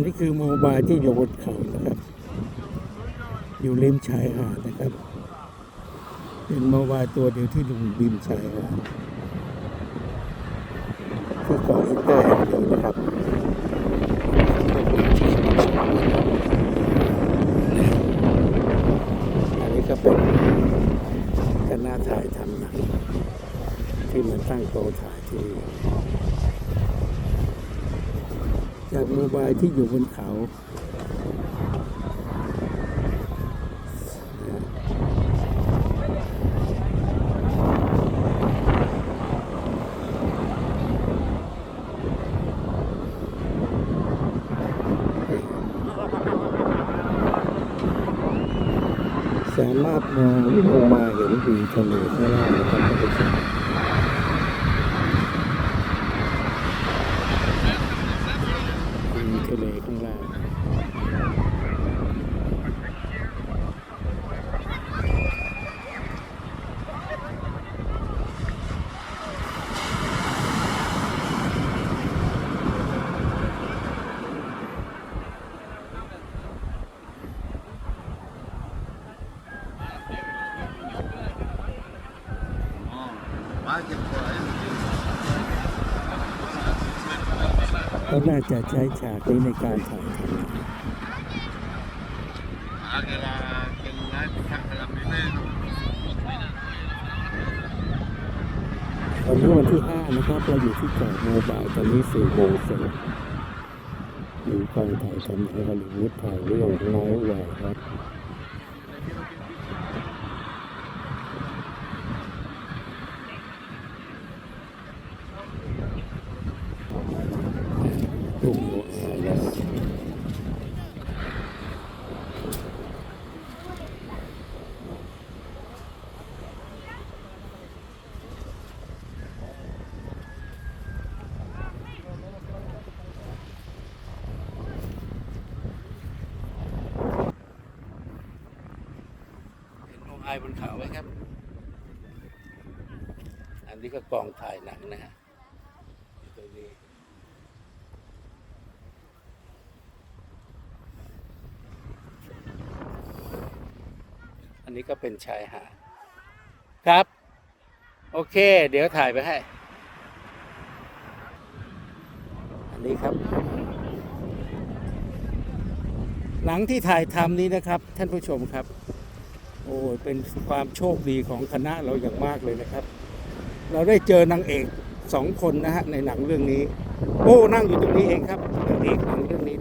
นนี้คือโมบายที่อยู่บนเขานะครับ อยู่ริมชายหาดนะครับ เป็นโมบายตัวเดียวที่อยู่ริมชายหาดที่เกาะอินเตอร์แห่งเดียวนะครับอันนี้ก็เป็นคณะถ่ายทำหนังที่มันตั้งโตถ่ายที่ จากโมบายที่อยู่บนเขาสามารถมองลงมาเห็นวิวทะเลข้างล่างนะครับท่านผู้ชมวิวทะเลข้างล่าง ก็น่าจะใช้ฉากนี้ในการถ่ายทำตอนนี้วันที่ห้านะครับ เราอยู่ที่เกาะโมบายตอนนี้สี่โมงเศษอยู่กองถ่ายทำในฮอลลีวูดถ่ายเรื่องไนท์แวร์ครับ ตุ่มโมอาแล้วไอบนเขาไหมครับ อันนี้ก็กองถ่ายหนังนะฮะอยู่ตรงนี้ อั นนี้ก็เป็นชายหาดครับ โอเค เดี๋ยวถ่ายไปให้ อันนี้ครับหนังที่ถ่ายทำนี้นะครับ ท่านผู้ชมครับ โอ้ยเป็นความโชคดีของคณะเราอย่างมากเลยนะครับ เราได้เจอนางเอกสองคนนะฮะในหนังเรื่องนี้ โอ้นั่งอยู่ตรงนี้เองครับนางเอกหนังเรื่องนี้นะ